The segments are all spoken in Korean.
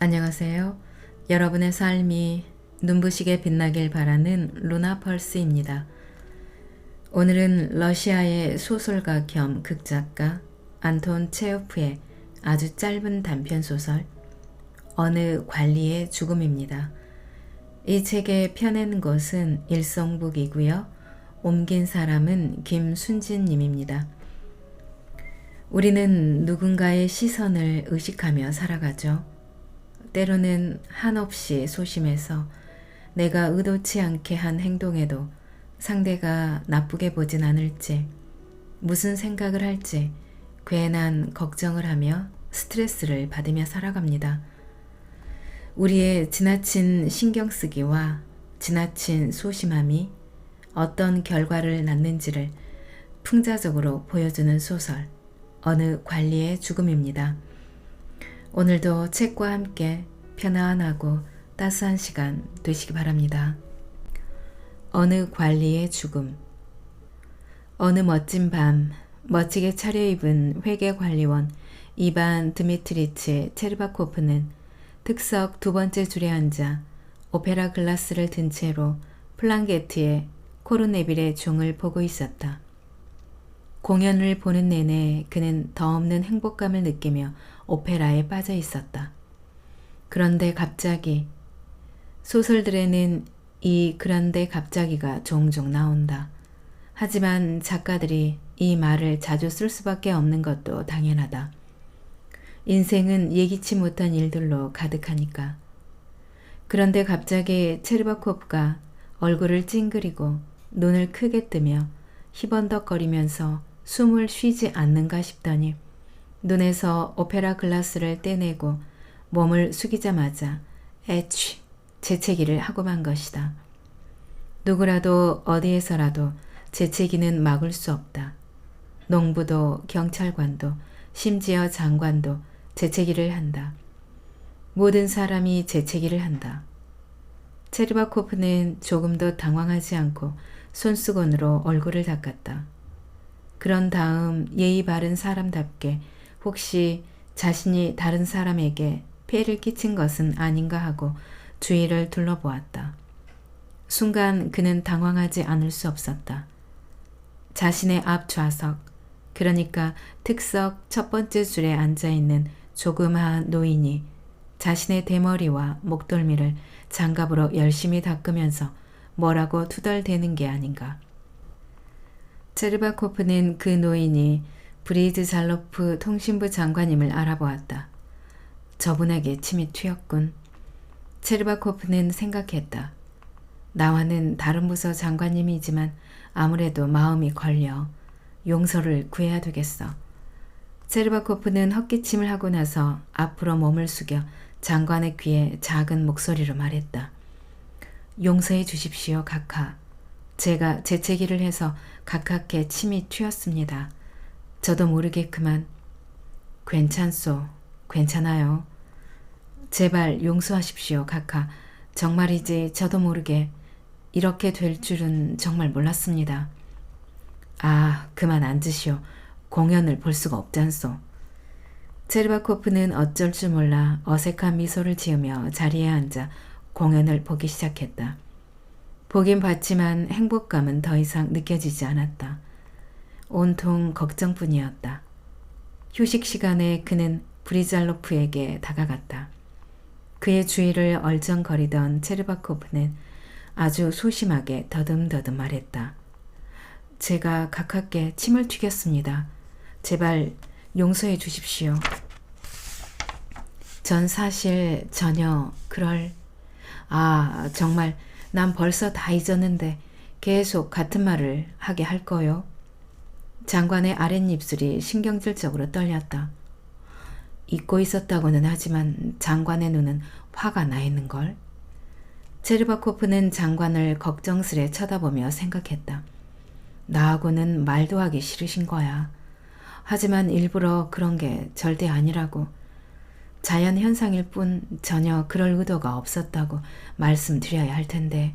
안녕하세요. 여러분의 삶이 눈부시게 빛나길 바라는 루나 펄스입니다. 오늘은 러시아의 소설가 겸 극작가 안톤 체오프의 아주 짧은 단편 소설 어느 관리의 죽음입니다. 이 책에 펴낸 것은 일성북이고요. 옮긴 사람은 김순진님입니다. 우리는 누군가의 시선을 의식하며 살아가죠. 때로는 한없이 소심해서 내가 의도치 않게 한 행동에도 상대가 나쁘게 보진 않을지, 무슨 생각을 할지 괜한 걱정을 하며 스트레스를 받으며 살아갑니다. 우리의 지나친 신경 쓰기와 지나친 소심함이 어떤 결과를 낳는지를 풍자적으로 보여주는 소설, 어느 관리의 죽음입니다. 오늘도 책과 함께 편안하고 따스한 시간 되시기 바랍니다. 어느 관리의 죽음 어느 멋진 밤 멋지게 차려입은 회계 관리원 이반 드미트리치 체르바코프는 특석 두 번째 줄에 앉아 오페라 글라스를 든 채로 플랑게트의 코르네빌의 종을 보고 있었다. 공연을 보는 내내 그는 더 없는 행복감을 느끼며 오페라에 빠져 있었다. 그런데 갑자기 소설들에는 이 그런데 갑자기가 종종 나온다. 하지만 작가들이 이 말을 자주 쓸 수밖에 없는 것도 당연하다. 인생은 예기치 못한 일들로 가득하니까. 그런데 갑자기 체르바코프가 얼굴을 찡그리고 눈을 크게 뜨며 희번덕거리면서 숨을 쉬지 않는가 싶더니 눈에서 오페라 글라스를 떼내고 몸을 숙이자마자 에취 재채기를 하고 만 것이다. 누구라도 어디에서라도 재채기는 막을 수 없다. 농부도 경찰관도 심지어 장관도 재채기를 한다. 모든 사람이 재채기를 한다. 체르바코프는 조금도 당황하지 않고 손수건으로 얼굴을 닦았다. 그런 다음 예의 바른 사람답게 혹시 자신이 다른 사람에게 폐를 끼친 것은 아닌가 하고 주위를 둘러보았다. 순간 그는 당황하지 않을 수 없었다. 자신의 앞 좌석, 그러니까 특석 첫 번째 줄에 앉아 있는 조그마한 노인이 자신의 대머리와 목덜미를 장갑으로 열심히 닦으면서 뭐라고 투덜대는 게 아닌가. 체르바코프는 그 노인이 브리즈 잘로프 통신부 장관임을 알아보았다. 저분에게 침이 튀었군. 체르바코프는 생각했다. 나와는 다른 부서 장관님이지만 아무래도 마음이 걸려 용서를 구해야 되겠어. 체르바코프는 헛기침을 하고 나서 앞으로 몸을 숙여 장관의 귀에 작은 목소리로 말했다. 용서해 주십시오, 카카. 제가 재채기를 해서 가깝게 침이 튀었습니다. 저도 모르게 그만. 괜찮소. 괜찮아요. 제발 용서하십시오, 카카. 정말이지 저도 모르게 이렇게 될 줄은 정말 몰랐습니다. 아, 그만 앉으시오. 공연을 볼 수가 없잖소. 체르바코프는 어쩔 줄 몰라 어색한 미소를 지으며 자리에 앉아 공연을 보기 시작했다. 보긴 봤지만 행복감은 더 이상 느껴지지 않았다. 온통 걱정뿐이었다. 휴식 시간에 그는 브리잘로프에게 다가갔다. 그의 주위를 얼쩡거리던 체르바코프는 아주 소심하게 더듬더듬 말했다. 제가 가깝게 침을 튀겼습니다. 제발 용서해 주십시오. 전 사실 전혀 그럴 아 정말 난 벌써 다 잊었는데 계속 같은 말을 하게 할 거요. 장관의 아랫입술이 신경질적으로 떨렸다. 잊고 있었다고는 하지만 장관의 눈은 화가 나 있는 걸. 체르바코프는 장관을 걱정스레 쳐다보며 생각했다. 나하고는 말도 하기 싫으신 거야. 하지만 일부러 그런 게 절대 아니라고. 자연 현상일 뿐 전혀 그럴 의도가 없었다고 말씀드려야 할 텐데,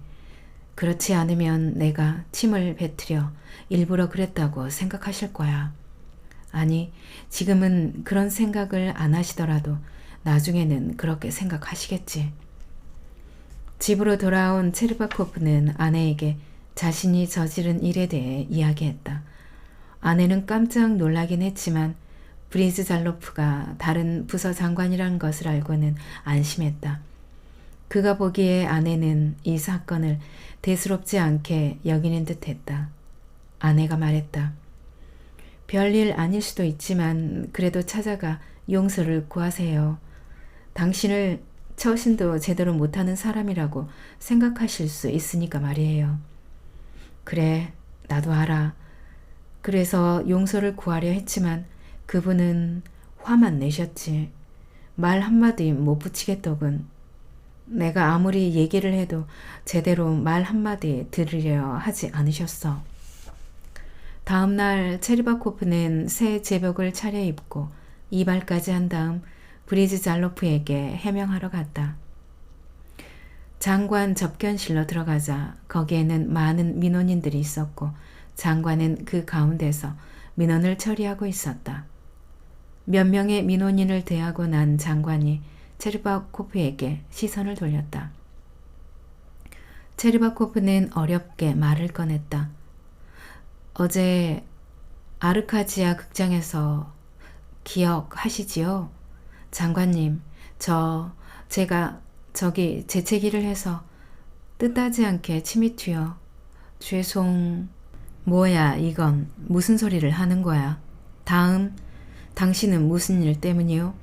그렇지 않으면 내가 침을 뱉으려 일부러 그랬다고 생각하실 거야. 아니, 지금은 그런 생각을 안 하시더라도 나중에는 그렇게 생각하시겠지. 집으로 돌아온 체르바코프는 아내에게 자신이 저지른 일에 대해 이야기했다. 아내는 깜짝 놀라긴 했지만 브리즈 잘로프가 다른 부서 장관이라는 것을 알고는 안심했다. 그가 보기에 아내는 이 사건을 대수롭지 않게 여기는 듯 했다. 아내가 말했다. 별일 아닐 수도 있지만 그래도 찾아가 용서를 구하세요. 당신을 처신도 제대로 못하는 사람이라고 생각하실 수 있으니까 말이에요. 그래, 나도 알아. 그래서 용서를 구하려 했지만 그분은 화만 내셨지. 말 한마디 못 붙이겠더군. 내가 아무리 얘기를 해도 제대로 말 한마디 들으려 하지 않으셨어. 다음날 체리바코프는 새 제복을 차려입고 이발까지 한 다음 브리즈 잘로프에게 해명하러 갔다. 장관 접견실로 들어가자 거기에는 많은 민원인들이 있었고 장관은 그 가운데서 민원을 처리하고 있었다. 몇 명의 민원인을 대하고 난 장관이 체르바코프에게 시선을 돌렸다. 체르바코프는 어렵게 말을 꺼냈다. 어제 아르카지아 극장에서 기억하시지요? 장관님, 저, 제가 저기 재채기를 해서 뜻하지 않게 침이 튀어. 죄송. 뭐야, 이건 무슨 소리를 하는 거야? 다음, 당신은 무슨 일 때문이요?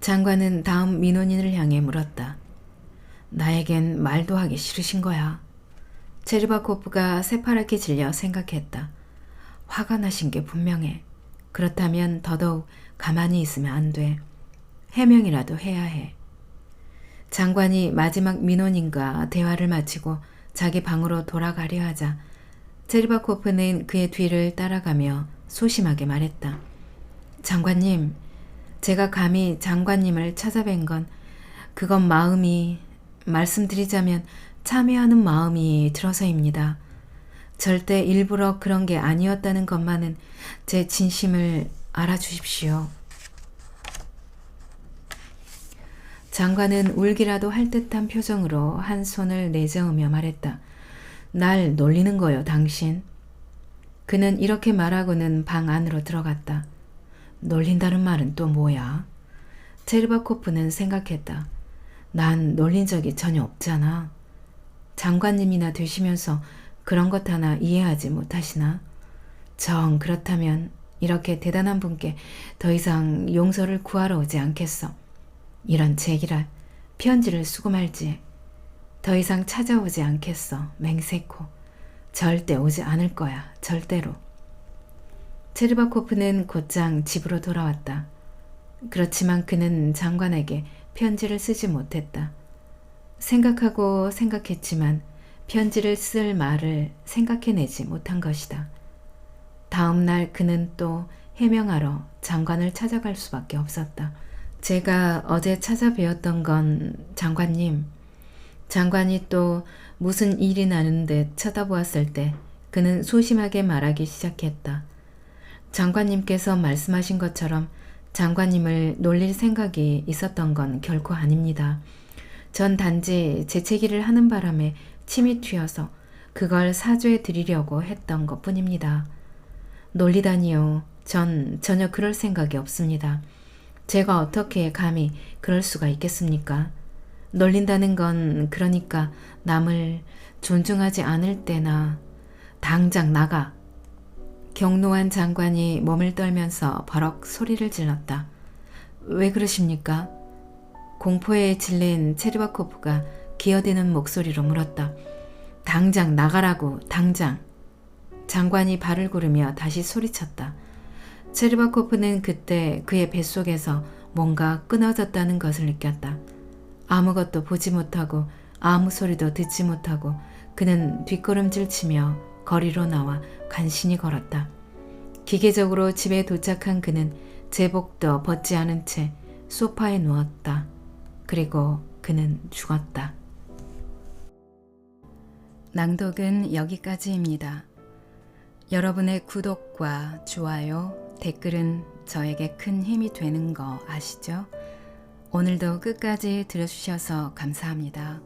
장관은 다음 민원인을 향해 물었다. 나에겐 말도 하기 싫으신 거야. 체르바코프가 새파랗게 질려 생각했다. 화가 나신 게 분명해. 그렇다면 더더욱 가만히 있으면 안 돼. 해명이라도 해야 해. 장관이 마지막 민원인과 대화를 마치고 자기 방으로 돌아가려 하자 체르바코프는 그의 뒤를 따라가며 소심하게 말했다. 장관님, 제가 감히 장관님을 찾아뵌 건 그건 마음이 말씀드리자면 참여하는 마음이 들어서입니다. 절대 일부러 그런 게 아니었다는 것만은 제 진심을 알아주십시오. 장관은 울기라도 할 듯한 표정으로 한 손을 내저으며 말했다. 날 놀리는 거요, 당신. 그는 이렇게 말하고는 방 안으로 들어갔다. 놀린다는 말은 또 뭐야? 체르바코프는 생각했다. 난 놀린 적이 전혀 없잖아. 장관님이나 되시면서 그런 것 하나 이해하지 못하시나? 정 그렇다면 이렇게 대단한 분께 더 이상 용서를 구하러 오지 않겠어. 이런 제기랄 편지를 말지. 더 이상 찾아오지 않겠어. 맹세코. 절대 오지 않을 거야. 절대로. 체르바코프는 곧장 집으로 돌아왔다. 그렇지만 그는 장관에게 편지를 쓰지 못했다. 생각하고 생각했지만 편지를 쓸 말을 생각해내지 못한 것이다. 다음 날 그는 또 해명하러 장관을 찾아갈 수밖에 없었다. 제가 어제 찾아뵈었던 건 장관님. 장관이 또 무슨 일이 나는 듯 쳐다보았을 때 그는 소심하게 말하기 시작했다. 장관님께서 말씀하신 것처럼 장관님을 놀릴 생각이 있었던 건 결코 아닙니다. 전 단지 재채기를 하는 바람에 침이 튀어서 그걸 사죄해 드리려고 했던 것 뿐입니다. 놀리다니요. 전 전혀 그럴 생각이 없습니다. 제가 어떻게 감히 그럴 수가 있겠습니까? 놀린다는 건 그러니까 남을 존중하지 않을 때나 당장 나가. 경노한 장관이 몸을 떨면서 버럭 소리를 질렀다. 왜 그러십니까? 공포에 질린 체리바코프가 기어드는 목소리로 물었다. 당장 나가라고, 당장. 장관이 발을 구르며 다시 소리쳤다. 체르바코프는 그때 그의 뱃속에서 뭔가 끊어졌다는 것을 느꼈다. 아무것도 보지 못하고 아무 소리도 듣지 못하고 그는 뒷걸음질 치며 거리로 나와 간신히 걸었다. 기계적으로 집에 도착한 그는 제복도 벗지 않은 채 소파에 누웠다. 그리고 그는 죽었다. 낭독은 여기까지입니다. 여러분의 구독과 좋아요, 댓글은 저에게 큰 힘이 되는 거 아시죠? 오늘도 끝까지 들어주셔서 감사합니다.